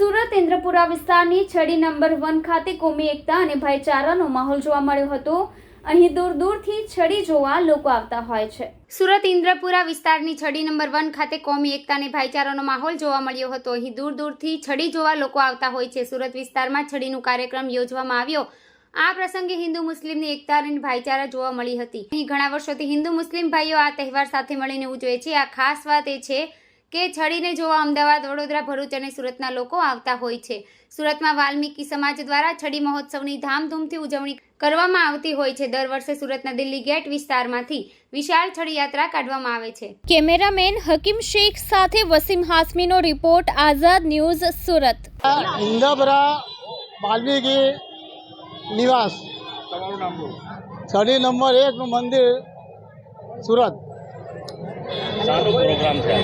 સુરત ઇન્દ્રપુરા વિસ્તારની છડી number one ખાતે કોમી એકતા અને ભાઈચારાનો માહોલ જોવા મળ્યો હતો. અહીં દૂર દૂરથી છડી જોવા લોકો આવતા હોય છે. સુરત ઇન્દ્રપુરા વિસ્તારની છડી નંબર વન ખાતે કોમી એકતા અને ભાઈચારાનો માહોલ જોવા મળ્યો હતો. અહીં દૂર દૂરથી છડી જોવા લોકો આવતા હોય છે. સુરત વિસ્તારમાં છડીનું કાર્યક્રમ યોજવામાં આવ્યો. આ પ્રસંગે હિન્દુ મુસ્લિમની એકતા અને ભાઈચારા જોવા મળી હતી. અહીં ઘણા વર્ષોથી હિન્દુ મુસ્લિમ ભાઈઓ આ તહેવાર સાથે મળીને ઉજવે છે. આ ખાસ વાત એ છે કે છડીને જોવા અમદાવાદ વડોદરા ભરૂચ અને સુરતના લોકો આવતા હોય છે. સુરતમાં વાલ્મીકી સમાજ દ્વારા છડી મહોત્સવની ધામધૂમથી ઉજવણી કરવામાં આવતી હોય છે. દર વર્ષે સુરતના દિલ્હી ગેટ વિસ્તારમાંથી વિશાળ છડી યાત્રા કાઢવામાં આવે છે. કેમેરામેન હકીમ શેખ સાથે વસીમ હાસમીનો રિપોર્ટ આઝાદ ન્યૂઝ સુરત. ઇન્દ્રપુરા વાલ્મીકી નિવાસ. તમારું નામ બોલો છડી નંબર એકનું મંદિર સુરત. શાનો પ્રોગ્રામ છે.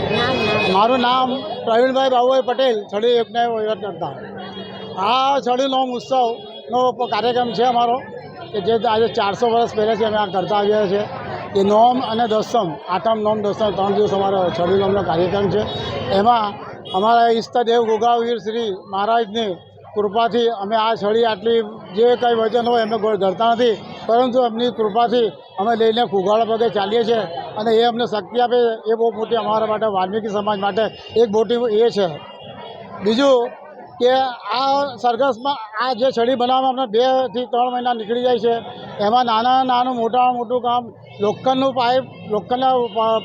મારું નામ પ્રવીણભાઈ બાબુભાઈ પટેલ, છડી યોજના વહીવટ કરતા આ છડી લોંગ ઉત્સવનો કાર્યક્રમ છે અમારો, કે જે આજે ચારસો વર્ષ પહેલાંથી અમે આ કરતા આવ્યા છીએ. એ નોમ અને દસમ, આઠમ નોમ, દસમ, ત્રણ દિવસ અમારો છડી નોમનો કાર્યક્રમ છે. એમાં અમારા ઈષ્ટદેવ ગોગાવીર શ્રી મહારાજની કૃપાથી અમે આ છડી આટલી જે કંઈ વજન હોય અમે ધરતા નથી પરંતુ એમની કૃપાથી અમે લઈને ફુગાળા પગે ચાલીએ છીએ અને એ અમને શક્તિ આપે એ બહુ મોટી અમારા માટે વાલ્મીકી સમાજ માટે એક મોટી એ છે. બીજું કે આ સરઘસમાં આ જે છડી બનાવવામાં અમને બેથી ત્રણ મહિના નીકળી જાય છે, એમાં નાના નાનું મોટા મોટું કામ, લોખંડનું પાઇપ, લોખંડના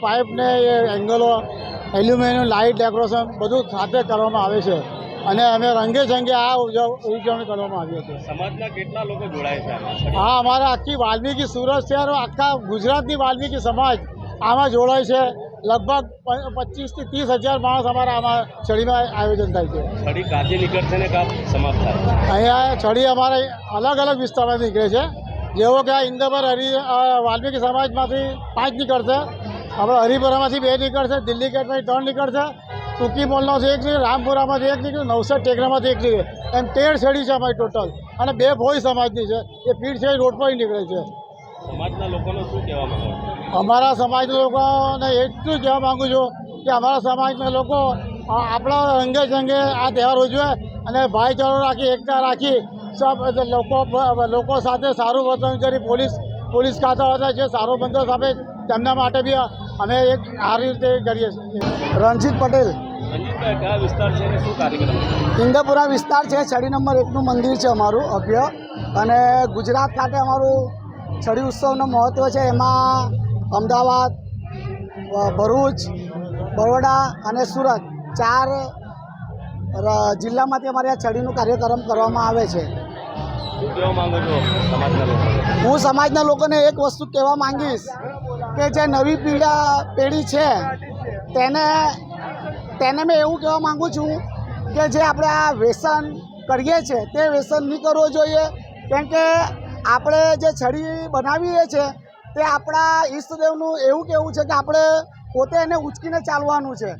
પાઇપને એ એંગલો એલ્યુમિનિયમ લાઇટ ડેકોરેશન બધું સાથે કરવામાં આવે છે. અને અમે રંગે સંગે આ ઉજવ- ઉજવણી કરવામાં આવી હતી. સમાજના કેટલા લોકો જોડાય છે હા અમારા આખી વાલ્મીકી સુરત શહેર આખા ગુજરાતની વાલ્મીકી સમાજ આમાં જોડાય છે. લગભગ પચીસથી ત્રીસ હજાર માણસ અમારા આમાં છડીમાં આયોજન થાય છે. છડી કાચી નીકળશે ને કાપ સમાપ્ત થાય? અહીંયા છડી અમારે અલગ અલગ વિસ્તારમાં નીકળે છે. જેવો કે આ ઇન્દ્રપર હરિ વાલ્મીકી સમાજમાંથી પાંચ નીકળશે. આપણે હરિપુરામાંથી બે નીકળશે દિલ્હી ગેટમાંથી ત્રણ નીકળશે. ટૂંકી મોલમાંથી એક નીકળે રામપુરામાંથી એક નીકળે નવસર ટેકરામાંથી એક નીકળે એમ તેર છડી છે અમારી ટોટલ. અને બે ભોઈ સમાજની છે. એ પીઠ છે રોડ પર નીકળે છે. સમાજના લોકોનો શું કહેવા માંગો અમારા સમાજના લોકોને એટલું જ કહેવા માગું છું કે અમારા સમાજના લોકો આપણા રંગે જંગે આ તહેવાર ઉજવે અને ભાઈચારો રાખી એકતા રાખી સબ લોકો લોકો સાથે સારું વર્તન કરી પોલીસ પોલીસ ખાતા હતા જે સારો બંદોબસ્ત આપે તેમના માટે બી અમે એક સારી રીતે કરીએ છીએ. રણજીત પટેલ. અને? ઇન્દપુરા વિસ્તાર છે છડી નંબર એકનું મંદિર છે અમારું અભ્ય. અને ગુજરાત ખાતે અમારું છડી ઉત્સવનું મહત્ત્વ છે એમાં અમદાવાદ ભરૂચ બરોડા અને સુરત ચાર જિલ્લામાંથી અમારે આ છડીનું કાર્યક્રમ કરવામાં આવે છે. હું સમાજના લોકોને એક વસ્તુ કહેવા માંગીશ કે જે નવી પીડા પેઢી છે, તેને તેને મેં એવું કહેવા માગું છું કે જે આપણે આ વ્યસન કરીએ છીએ તે વ્યસન નહીં કરવો જોઈએ. કેમ કે આપણે જે છડી બનાવીએ છીએ તે આપણા ઈષ્ટદેવનું એવું કહેવું છે કે આપણે પોતે એને ઉચકીને ચાલવાનું છે.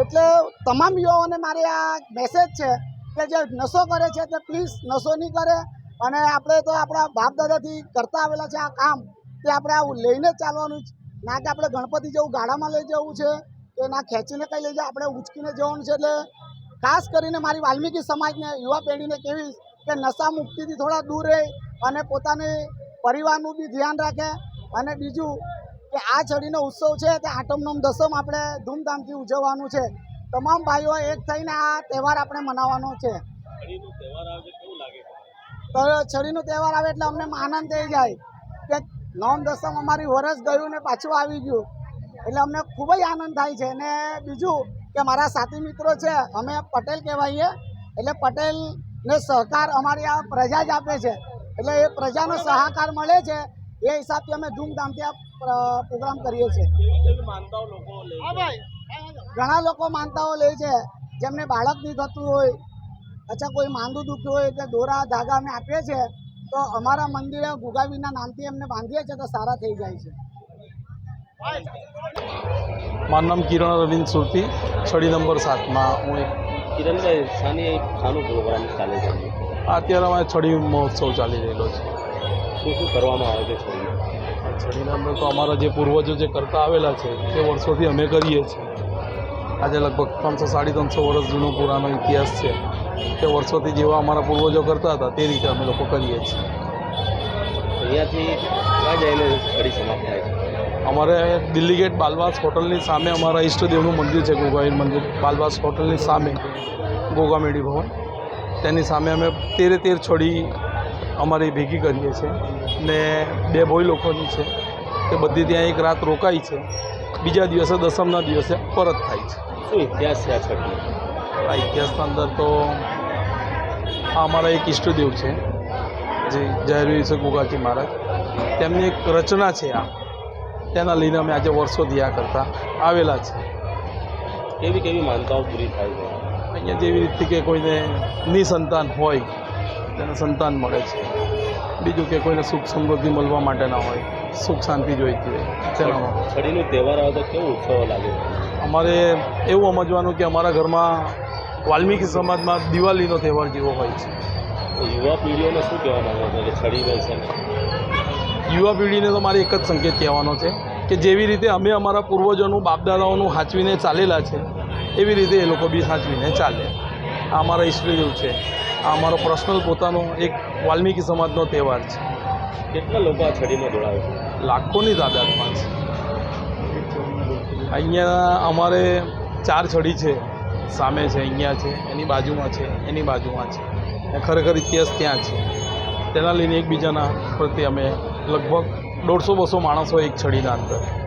એટલે તમામ યુવાઓને મારે આ મેસેજ છે કે જે નશો કરે છે, તે પ્લીઝ નશો નહીં કરે. અને આપણે તો આપણા બાપ દાદાથી કરતા આવેલા છે આ કામ તે આપણે આવું લઈને જ ચાલવાનું છે. ના કે આપણે ગણપતિ જેવું ગાડામાં લઈ જવું છે કે ના ખેંચીને કંઈ લઈ જાય આપણે ઉચકીને જવાનું છે એટલે ખાસ કરીને મારી વાલ્મીકી સમાજને, યુવા પેઢીને કહેવીશ કે નશા મુક્તિથી થોડા દૂર રહે અને પોતાની પરિવારનું બી ધ્યાન રાખે. અને બીજું કે આ છડીનો ઉત્સવ છે તે આઠમ નોમ દસમ આપણે ધૂમધામથી ઉજવવાનું છે. તમામ ભાઈઓ એક થઈને આ તહેવાર આપણે મનાવવાનો છે છડીનો તહેવાર આવે છે કેવું લાગે છે તો છડીનો તહેવાર આવે એટલે અમને આનંદ થઈ જાય કે નોમ દસમ અમારી વરસ ગયું ને પાછું આવી ગયું. એટલે અમને ખૂબ જ આનંદ થાય છે. અને બીજું કે મારા સાથી મિત્રો છે અમે પટેલ કહેવાઈએ. એટલે પટેલને સહકાર અમારી આ પ્રજા જ આપે છે. એટલે એ પ્રજાનો સહકાર મળે છે એ હિસાબથી અમે ધૂમધામથી આ પ્રોગ્રામ કરીએ છીએ? ઘણા લોકો માનતાઓ લે છે. જેમને બાળક નહીં થતું હોય અચ્છા કોઈ માંદું દુખ્યું હોય કે દોરા ધાગા અમે આપીએ છીએ તો અમારા મંદિરે ગુગાવીના નામથી એમને બાંધીએ છીએ તો સારા થઈ જાય છે. મારું નામ કિરણ રવિંદ સુરતી છડી નંબર સાતમાં હું એક કિરણભાઈ શાની શાનો પ્રોગ્રામ ચાલે છે અત્યારે અમારે છડી મહોત્સવ ચાલી રહેલો છે. શું શું કરવામાં આવે છે છડીમાં છડીના અંદર તો અમારા જે પૂર્વજો જે કરતા આવેલા છે તે વર્ષોથી અમે કરીએ છીએ. આજે લગભગ ત્રણસો સાડી ત્રણસો વર્ષ જૂનો પુરાનો ઇતિહાસ છે. કે વર્ષોથી જેવા અમારા પૂર્વજો કરતા હતા તે રીતે અમે લોકો કરીએ છીએ. અહીંયાથી ક્યાં જઈને છડી સમાપ્ત થાય છે? અમારે દિલ્હી ગેટ બાલવાસ હોટલની સામે અમારા ઈષ્ટદેવનું મંદિર છે ગોગાવીર મંદિર. બાલવાસ હોટલની સામે ગોગામેડી ભવન. તેની સામે અમે તેરે તેર છડી અમારી ભેગી કરીએ છીએ. ને બે ભોઈ લોકોની છે. તે બધી ત્યાં એક રાત રોકાઈ છે. બીજા દિવસે દસમના દિવસે પરત થાય છે. શું ઇતિહાસ છે આ છઠનો આ ઇતિહાસના અંદર તો આ અમારા એક ઈષ્ટદેવ છે જે જયવીર છે ગુગાજી મહારાજ. તેમની એક રચના છે આ. તેના લઈને અમે આજે વર્ષોથી આ કરતા આવેલા છે. કેવી કેવી માનતાઓ પૂરી થાય છે? અહીંયા જેવી રીતે કે કોઈને નિસંતાન હોય તેને સંતાન મળે છે. બીજું કે કોઈને સુખ સમૃદ્ધિ મળવા માટેના હોય સુખ શાંતિ જોઈતી હોય તેના છડીનો તહેવાર આવે તો કેવું ઉત્સવ લાગે? અમારે એવું સમજવાનું કે અમારા ઘરમાં વાલ્મીકી સમાજમાં દિવાળીનો તહેવાર જેવો હોય છે. યુવા પેઢીઓને શું કહેવા માંગો છો? યુવા પેઢીને તો મારે એક જ સંકેત કહેવાનો છે કે જેવી રીતે અમે અમારા પૂર્વજોનું બાપદાદાઓનું સાચવીને ચાલેલા છે એવી રીતે એ લોકો બી સાચવીને ચાલે. આ અમારા ઈષ્ટદેવ છે. આ અમારો પર્સનલ પોતાનો એક વાલ્મીકી સમાજનો તહેવાર છે. કેટલા લોકો આ છડીમાં જોડાવે છે? લાખોની તાદાદમાં છે. અહીંયા અમારે ચાર છડી છે. સામે છે, અહીંયા છે, એની બાજુમાં છે, એની બાજુમાં છે. અને ખરેખર ઇતિહાસ ત્યાં છે. તેના લઈને એકબીજાના પ્રત્યે અમે લગભગ દોઢસો બસો માણસો એક છડીના અંદર